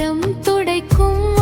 கரம் துடைக்கும்